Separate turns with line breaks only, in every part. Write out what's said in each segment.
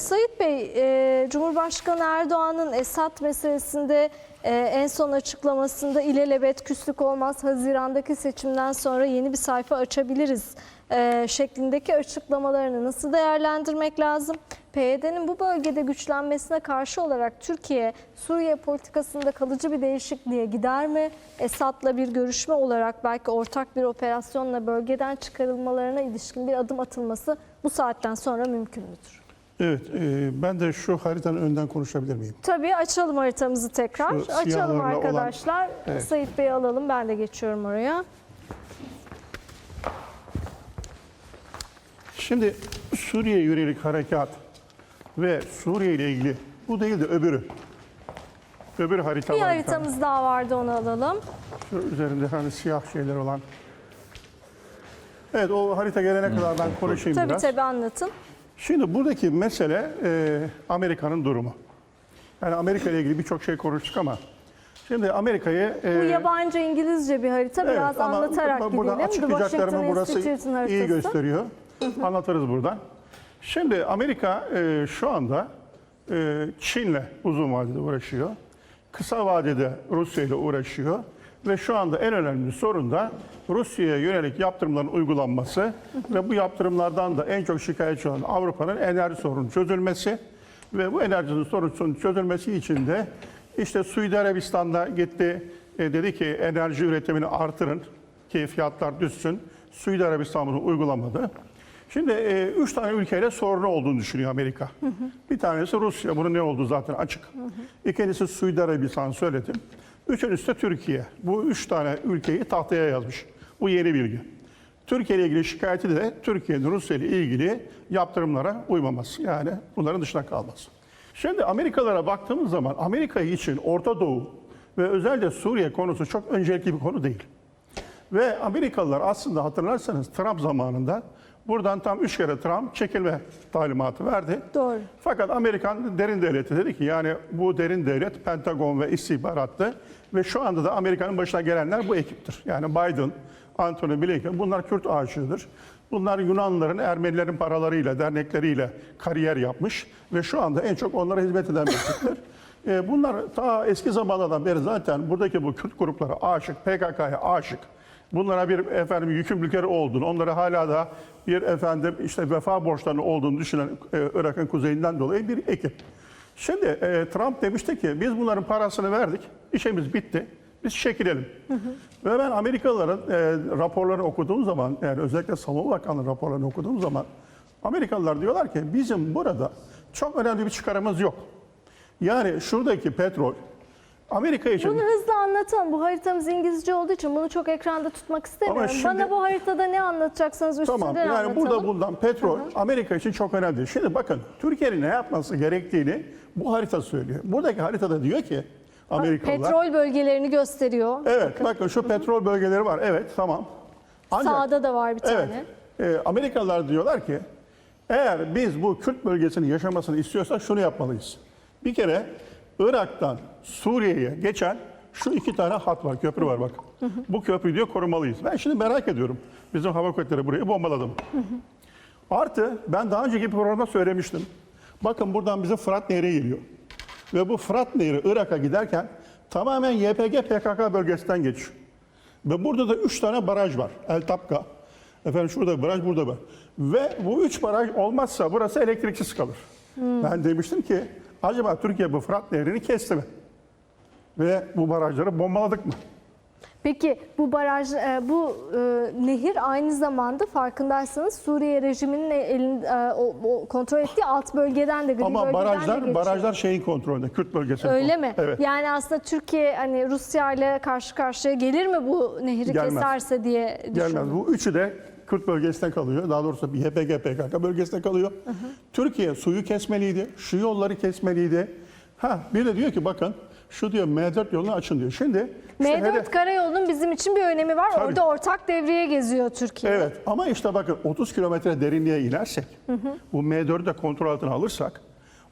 Sayit Bey, e, Cumhurbaşkanı Erdoğan'ın Esad meselesinde e, en son açıklamasında ilelebet küslük olmaz, Haziran'daki seçimden sonra yeni bir sayfa açabiliriz e, şeklindeki açıklamalarını nasıl değerlendirmek lazım? PYD'nin bu bölgede güçlenmesine karşı olarak Türkiye, Suriye politikasında kalıcı bir değişikliğe gider mi? Esad'la bir görüşme olarak belki ortak bir operasyonla bölgeden çıkarılmalarına ilişkin bir adım atılması bu saatten sonra mümkün müdür?
Evet, e, ben de şu haritanın önden konuşabilir miyim?
Tabii açalım haritamızı tekrar.
Şu
Açalım
siyahlarla olan-
arkadaşlar.
Evet.
Sayit Bey'i alalım. Ben de geçiyorum oraya.
Şimdi Suriye yönelik harekat ve Suriye ile ilgili bu değil de öbürü. Öbür harita
Bir
var.
haritamız daha vardı onu alalım.
Şu üzerinde hani siyah şeyler olan. Evet o harita gelene kadar ben konuşayım
Tabii
biraz.
tabii anlatın.
Şimdi buradaki mesele e, Amerika'nın durumu. Yani Amerika ile ilgili birçok şey konuştuk ama şimdi Amerika'yı...
Bu
e,
yabancı İngilizce bir harita.
Evet,
Biraz
ama
anlatarak
bu-
gidelim.
Buradan
The
açıklayacaklarımı
Washington
burası iyi gösteriyor. Anlatırız buradan. Şimdi Amerika e, şu anda e, Çin'le uzun vadede uğraşıyor. Kısa vadede Rusya ile uğraşıyor. Ve şu anda en önemli sorun da Rusya'ya yönelik yaptırımların uygulanması ve bu yaptırımlardan da en çok şikayetçi olan Avrupa'nın enerji sorunu çözülmesi ve bu enerji sorununun çözülmesi için de işte Suudi Arabistan'da gitti e, dedi ki enerji üretimini artırın ki fiyatlar düşsün. Suudi Arabistan bunu uygulamadı. Şimdi e, üç tane ülkeyle sorunu olduğunu düşünüyor Amerika. Bir tanesi Rusya. Bunun ne olduğu zaten açık. İkincisi Suudi Arabistan söyledim. Üçüncüsü de Türkiye. Bu üç tane ülkeyi tahtaya yazmış. Bu yeni bilgi. Türkiye ile ilgili şikayeti de Türkiye'nin Rusya ile ilgili yaptırımlara uymaması. Yani bunların dışına kalması. Şimdi Amerikalara baktığımız zaman Amerika için Orta Doğu ve özellikle Suriye konusu çok öncelikli bir konu değil. Ve Amerikalılar aslında hatırlarsanız Trump zamanında buradan tam üç kere Trump çekilme talimatı verdi.
Doğru.
Fakat Amerikan derin devleti dedi ki yani bu derin devlet Pentagon ve istihbarattı ve şu anda da Amerika'nın başına gelenler bu ekiptir. Yani Biden, Anthony Blinken bunlar Kürt aşığıdır. Bunlar Yunanlıların, Ermenilerin paralarıyla, dernekleriyle kariyer yapmış ve şu anda en çok onlara hizmet eden ekiptir. E, Bunlar ta eski zamanlardan beri zaten buradaki bu Kürt gruplara aşık, PKK'ya aşık. Bunlara bir efendim yükümlülükleri olduğunu, onlara hala da bir efendim işte vefa borçlarının olduğunu düşünen e, Irak'ın kuzeyinden dolayı bir ekip. Şimdi e, Trump demişti ki biz bunların parasını verdik, işimiz bitti, biz çekilelim. Ve ben Amerikalıların e, raporlarını okuduğum zaman, yani özellikle Savunma Bakanlığı raporlarını okuduğum zaman Amerikalılar diyorlar ki bizim burada çok önemli bir çıkarımız yok. Yani şuradaki petrol Amerika için
Bunu hızlı anlatalım. Bu haritamız İngilizce olduğu için bunu çok ekranda tutmak istemiyorum.
şimdi-
Bana bu haritada ne anlatacaksanız üstünden
Tamam yani
anlatalım.
burada bulunan petrol Amerika için çok önemli. Şimdi bakın Türkiye'nin ne yapması gerektiğini bu harita söylüyor. Buradaki haritada diyor ki Amerikalılar.
Petrol bölgelerini gösteriyor.
Evet bakın, şu petrol bölgeleri var. Evet tamam. Ancak,
Sağda da var bir
evet,
tane.
e, Amerikalılar diyorlar ki eğer biz bu Kürt bölgesinin yaşamasını istiyorsak şunu yapmalıyız. Bir kere Irak'tan Suriye'ye geçen şu iki tane hat var, köprü var bak. Bu köprüyü diyor korumalıyız. Ben şimdi merak ediyorum. Bizim hava kuvvetleri burayı bombaladı mı? Artı ben daha önceki programda söylemiştim. Bakın buradan bizim Fırat Nehri geliyor. Ve bu Fırat Nehri Irak'a giderken tamamen YPG PKK bölgesinden geçiyor. Ve burada da üç tane baraj var. El Tapka. Efendim şurada bir baraj, burada var. Ve bu üç baraj olmazsa burası elektriksiz kalır. Ben demiştim ki acaba Türkiye bu Fırat Nehri'ni kesti mi? Ve bu barajları bombaladık mı?
Peki bu baraj, e, bu e, nehir aynı zamanda farkındaysanız Suriye rejiminin elin, e, o, o kontrol ettiği alt bölgeden de gri
Ama
bölgeden de
barajlar barajlar şeyin kontrolünde, Kürt bölgesinin
Öyle mi?
Evet.
Yani aslında Türkiye hani Rusya ile karşı karşıya gelir mi bu nehri
Gelmez.
keserse diye düşünüyorum.
Gelmez. Bu üçü de Kürt bölgesinde kalıyor. Daha doğrusu bir YPG PKK bölgesinde kalıyor. Türkiye suyu kesmeliydi. Şu yolları kesmeliydi. Ha bir de diyor ki bakın şu diyor M4 yolunu açın diyor. Şimdi işte
M4
hele-
karayolunun bizim için bir önemi var.
Tabii.
Orada ortak devreye geziyor Türkiye.
Evet ama işte bakın 30 kilometre derinliğe inersek bu M4'ü de kontrol altına alırsak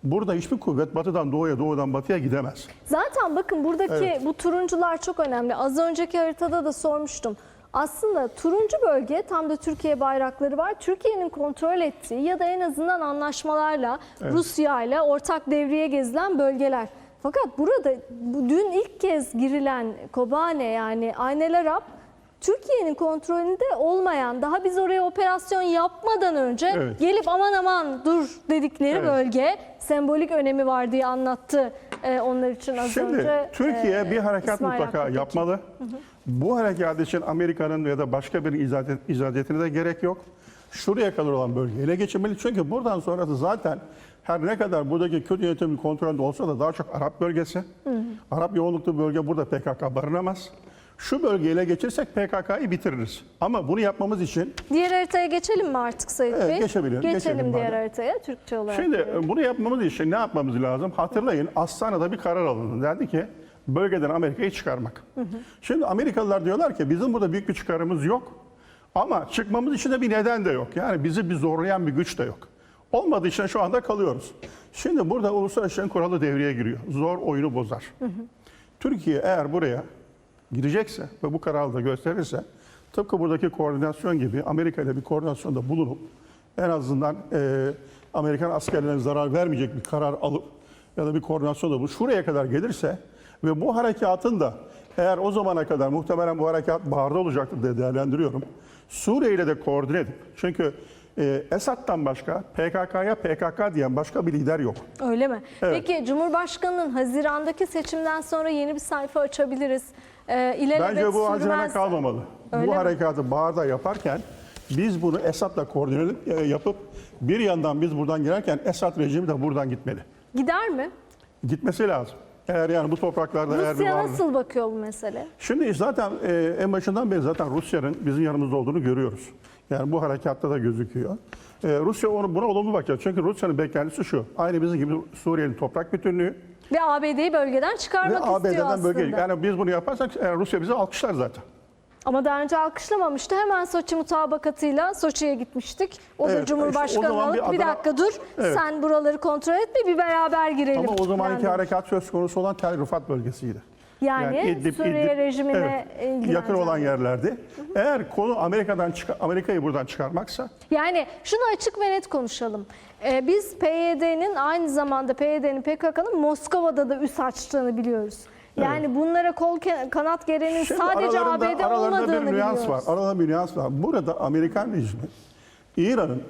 burada hiçbir kuvvet batıdan doğuya doğudan batıya gidemez.
Zaten bakın buradaki
Evet.
bu turuncular çok önemli. Az önceki haritada da sormuştum. Aslında turuncu bölge tam da Türkiye bayrakları var. Türkiye'nin kontrol ettiği ya da en azından anlaşmalarla Rusya ile ortak devreye gezilen bölgeler. Fakat burada bu, dün ilk kez girilen Kobane yani Aynel Arap Türkiye'nin kontrolünde olmayan, daha biz oraya operasyon yapmadan önce
Evet.
gelip aman aman dur dedikleri
Evet.
bölge sembolik önemi var diye anlattı e, onlar için az
Şimdi
önce.
Türkiye
e,
bir harekat
İsmail
mutlaka
Hakkı Tekin.
yapmalı. Bu harekat için Amerika'nın ya da başka bir izadet, izadetine de gerek yok. Şuraya kadar olan bölgeyi ele geçirmeli. Çünkü buradan sonrası zaten her ne kadar buradaki kötü yönetimin kontrolünde olsa da daha çok Arap bölgesi. Arap yoğunluklu bölge burada PKK barınamaz. Şu bölgeyi ele geçirsek PKK'yı bitiririz. Ama bunu yapmamız için
Diğer haritaya geçelim mi artık Sayın
Evet,
Bey?
geçebilirim.
Geçelim,
Geçelim
diğer
madem.
haritaya Türkçe olarak.
Şimdi e, bunu yapmamız için ne yapmamız lazım? Hatırlayın Astana'da bir karar alındı. Derdi ki bölgeden Amerika'yı çıkarmak. Şimdi Amerikalılar diyorlar ki bizim burada büyük bir çıkarımız yok. Ama çıkmamız için de bir neden de yok. Yani bizi bir zorlayan bir güç de yok. Olmadığı için şu anda kalıyoruz. Şimdi burada uluslararası işlerin kuralı devreye giriyor. Zor oyunu bozar. Türkiye eğer buraya girecekse ve bu kararı da gösterirse tıpkı buradaki koordinasyon gibi Amerika ile bir koordinasyonda bulunup en azından e, Amerikan askerlerine zarar vermeyecek bir karar alıp ya da bir koordinasyonda bu şuraya kadar gelirse ve bu harekatın da eğer o zamana kadar muhtemelen bu harekat baharda olacaktır diye değerlendiriyorum. Suriye ile de koordine edip çünkü e, Esad'dan başka PKK'ya PKK diyen başka bir lider yok.
Öyle mi?
Evet.
Peki Cumhurbaşkanı'nın Haziran'daki seçimden sonra yeni bir sayfa açabiliriz. İlelebet
Bence bu Haziran'a kalmamalı.
Öyle
bu
mi?
harekatı baharda yaparken biz bunu Esad'la koordine e, yapıp bir yandan biz buradan girerken Esad rejimi de buradan gitmeli.
Gider mi?
Gitmesi lazım. Eğer yani bu topraklarda eğer bir
Rusya
varlık-
nasıl bakıyor bu mesele?
Şimdi zaten e, en başından beri zaten Rusya'nın bizim yanımızda olduğunu görüyoruz. Yani bu harekatta da gözüküyor. E, Rusya onu buna olumlu bakıyor. Çünkü Rusya'nın beklentisi şu. Aynı bizim gibi Suriye'nin toprak bütünlüğü
Ve ABD'yi bölgeden
ve
çıkarmak istiyor
ABD'den
aslında.
bölge. Yani biz bunu yaparsak e, Rusya bizi alkışlar zaten.
Ama daha önce alkışlamamıştı. Hemen Soçi mutabakatıyla Soçi'ye gitmiştik. O da
Evet,
Cumhurbaşkanı
işte
alıp
bir
bir, dakika dur
Evet.
sen buraları kontrol etme bir beraber girelim.
Ama o zamanki
Yani-
harekat söz konusu olan Tel Rifat bölgesiydi.
Yani, Suriye rejimine
evet, yakın olan yerlerdi. Eğer konu Amerika'dan Amerika'yı buradan çıkarmaksa
Yani şunu açık ve net konuşalım. Ee, biz PYD'nin aynı zamanda PYD'nin PKK'nın Moskova'da da üs açtığını biliyoruz. Yani bunlara kol kanat gerenin
Şimdi
sadece ABD olmadığını
bir nüans
biliyoruz.
var. Aralarında bir nüans var. Burada Amerikan rejimi İran'ın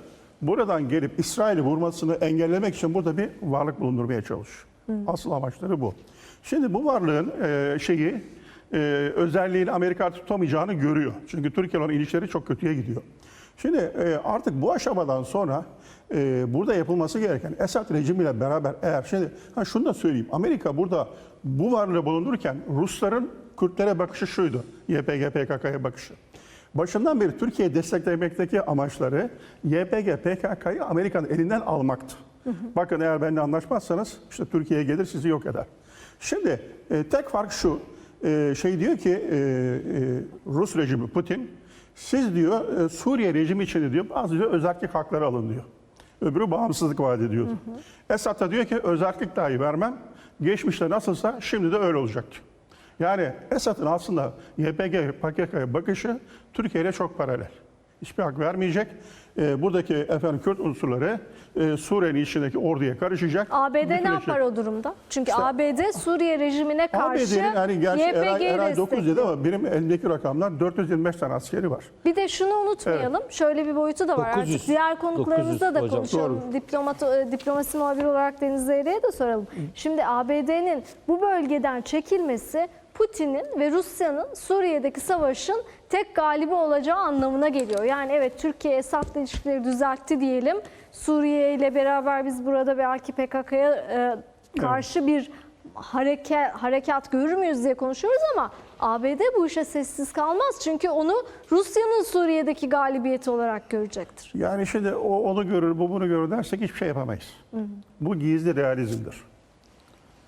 buradan gelip İsrail'i vurmasını engellemek için burada bir varlık bulundurmaya çalışıyor. Asıl amaçları bu. Şimdi bu varlığın e, şeyi e, özelliğini Amerika tutamayacağını görüyor. Çünkü Türkiye olan ilişkileri çok kötüye gidiyor. Şimdi e, artık bu aşamadan sonra e, burada yapılması gereken Esad rejimiyle beraber eğer şimdi ha şunu da söyleyeyim. Amerika burada bu varlığı bulundururken Rusların Kürtlere bakışı şuydu. YPG PKK'ya bakışı. Başından beri Türkiye'yi desteklemekteki amaçları YPG PKK'yı Amerika'nın elinden almaktı. Bakın eğer benimle anlaşmazsanız işte Türkiye'ye gelir sizi yok eder. Şimdi e, tek fark şu. e, şey diyor ki e, e, Rus rejimi Putin siz diyor e, Suriye rejimi için diyor bazı diyor özerklik hakları alın diyor. Öbürü bağımsızlık vaat ediyordu. Esad da diyor ki özerklik dahi vermem. Geçmişte nasılsa şimdi de öyle olacak diyor. Yani Esad'ın aslında YPG, PKK'ya bakışı Türkiye ile çok paralel. Hiçbir hak vermeyecek. Ee, buradaki efendim Kürt unsurları e, Suriye'nin içindeki orduya karışacak.
ABD ne yapar o durumda? Çünkü ABD Suriye rejimine karşı
ABD'nin hani gerçi Eray,
YPG'yi
Eray 9 dedi
destekliyor.
ama benim elimdeki rakamlar 425 tane askeri var.
Bir de şunu unutmayalım. Şöyle bir boyutu da var.
900,
Artık diğer konuklarımızla da
900 hocam.
konuşalım. Diplomat, e, diplomasi muhabiri olarak Deniz Zeyre'ye de soralım. Şimdi ABD'nin bu bölgeden çekilmesi Putin'in ve Rusya'nın Suriye'deki savaşın tek galibi olacağı anlamına geliyor. Yani evet Türkiye Esad'la ilişkileri düzeltti diyelim. Suriye ile beraber biz burada belki PKK'ya e, karşı bir hareket, harekat görür müyüz diye konuşuyoruz ama ABD bu işe sessiz kalmaz. Çünkü onu Rusya'nın Suriye'deki galibiyeti olarak görecektir.
Yani şimdi o onu görür, bu bunu görür dersek hiçbir şey yapamayız. Bu gizli realizmdir.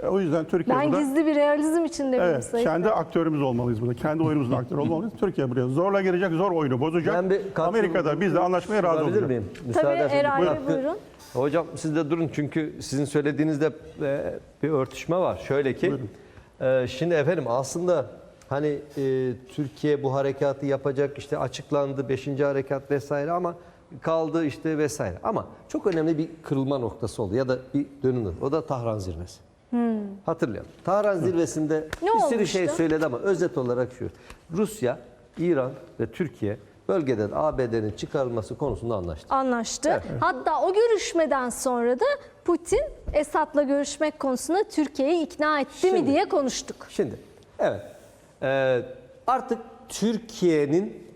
E, o yüzden Türkiye
Ben
burada...
gizli bir realizm içinde miyim
Evet,
Sayın
kendi aktörümüz olmalıyız burada. Kendi oyunumuzun aktörü olmalıyız. Türkiye buraya zorla girecek, zor oyunu bozacak.
Ben bir katkı-
Amerika'da bizle anlaşmaya razı
Olabilir
olacak.
miyim?
Tabii
Müsaade ederseniz.
Eray
Buyurun.
Bey buyurun.
Hocam siz de durun çünkü sizin söylediğinizde e, bir örtüşme var. Şöyle ki, e, şimdi efendim aslında Hani e, Türkiye bu harekatı yapacak işte açıklandı 5. harekat vesaire ama kaldı işte vesaire. Ama çok önemli bir kırılma noktası oldu ya da bir dönüm noktası. O da Tahran zirvesi. Hatırlayalım. Tahran zirvesinde
Ne
bir sürü
olmuştu?
şey söyledi ama özet olarak şu. Rusya, İran ve Türkiye bölgeden ABD'nin çıkarılması konusunda anlaştı.
anlaştı. Hatta o görüşmeden sonra da Putin Esad'la görüşmek konusunda Türkiye'yi ikna etti mi
Şimdi-
diye konuştuk.
Şimdi evet Ee, artık Türkiye'nin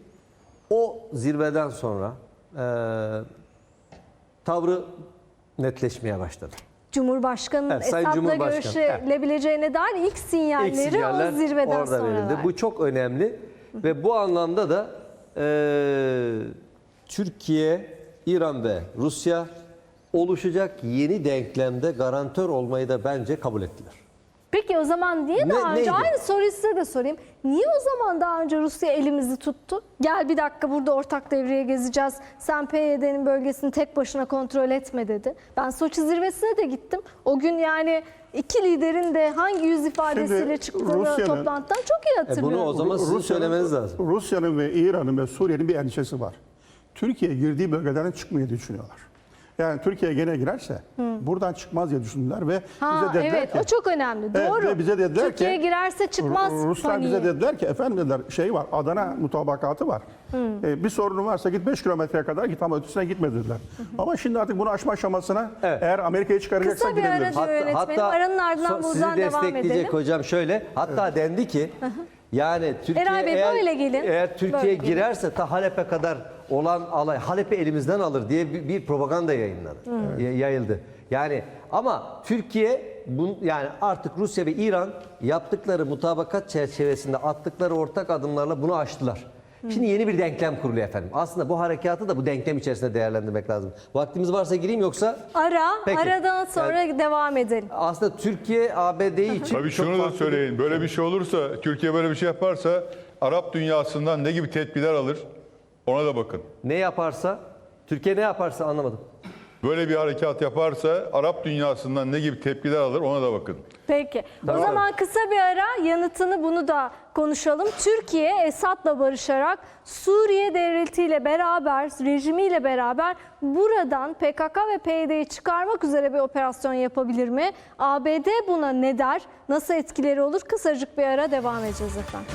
o zirveden sonra e, tavrı netleşmeye başladı.
Cumhurbaşkanı'nın
Evet,
Esad'la
Cumhurbaşkanı,
görüşülebileceğine dair ilk sinyalleri
İlk sinyaller
o zirveden
orada
sonra
verildi. Bu çok önemli ve bu anlamda da e, Türkiye, İran ve Rusya oluşacak yeni denklemde garantör olmayı da bence kabul ettiler.
Peki o zaman niye
Ne-
daha önce
neydi?
aynı soruyu size de sorayım. Niye o zaman daha önce Rusya elimizi tuttu? Gel bir dakika burada ortak devreye gezeceğiz. Sen PYD'nin bölgesini tek başına kontrol etme dedi. Ben Soçi zirvesine de gittim. O gün yani iki liderin de hangi yüz ifadesiyle
Şimdi
çıktığını
Rusya'nın-
toplantıdan çok iyi
E
hatırlıyorum.
bunu o zaman sizin
Rusya'nın-
söylemeniz lazım.
Rusya'nın ve İran'ın ve Suriye'nin bir endişesi var. Türkiye girdiği bölgelerden çıkmayı düşünüyorlar. Yani Türkiye gene girerse buradan çıkmaz diye düşündüler ve
Ha,
bize dediler
evet
ki
o çok önemli.
Evet,
Doğru.
ve bize dediler
Türkiye
ki-
girerse çıkmaz
Ruslar bize
paniği.
dediler ki efendim dediler şey var Adana mutabakatı var. E, bir sorunun varsa git 5 kilometreye kadar git ama ötesine gitme dediler. Ama şimdi artık bunu aşma aşamasına
Evet.
eğer Amerika'yı çıkaracaksa
Kısa bir ara
gidebiliriz.
diyor yönetmenim. Aranın ardından
so-
buradan
sizi
devam
destekleyecek
edelim.
hocam şöyle. Hatta dendi ki yani Türkiye
Eray Bey,
eğer,
böyle gelin.
eğer Türkiye
Böyle
girerse ta Halep'e kadar olan alay Halep'i elimizden alır diye bir, bir propaganda yayınladı. y- Yayıldı. Yani ama Türkiye bun, yani artık Rusya ve İran yaptıkları mutabakat çerçevesinde attıkları ortak adımlarla bunu aştılar. Şimdi yeni bir denklem kuruluyor efendim. Aslında bu harekatı da bu denklem içerisinde değerlendirmek lazım. Vaktimiz varsa gireyim yoksa
Ara,
Peki.
aradan sonra devam edelim.
aslında Türkiye ABD'yi için
Tabii
çok
şunu da
farklı bir-
söyleyin. Böyle bir şey olursa, Türkiye böyle bir şey yaparsa Arap dünyasından ne gibi tedbirler alır? Ona da bakın.
Ne yaparsa, Türkiye ne yaparsa anlamadım.
Böyle bir harekat yaparsa Arap dünyasından ne gibi tepkiler alır ona da bakın.
Peki.
Tamam.
O zaman kısa bir ara yanıtını bunu da konuşalım. Türkiye Esad'la barışarak Suriye devletiyle beraber, rejimiyle beraber buradan PKK ve PYD'yi çıkarmak üzere bir operasyon yapabilir mi? ABD buna ne der? Nasıl etkileri olur? Kısacık bir ara devam edeceğiz efendim.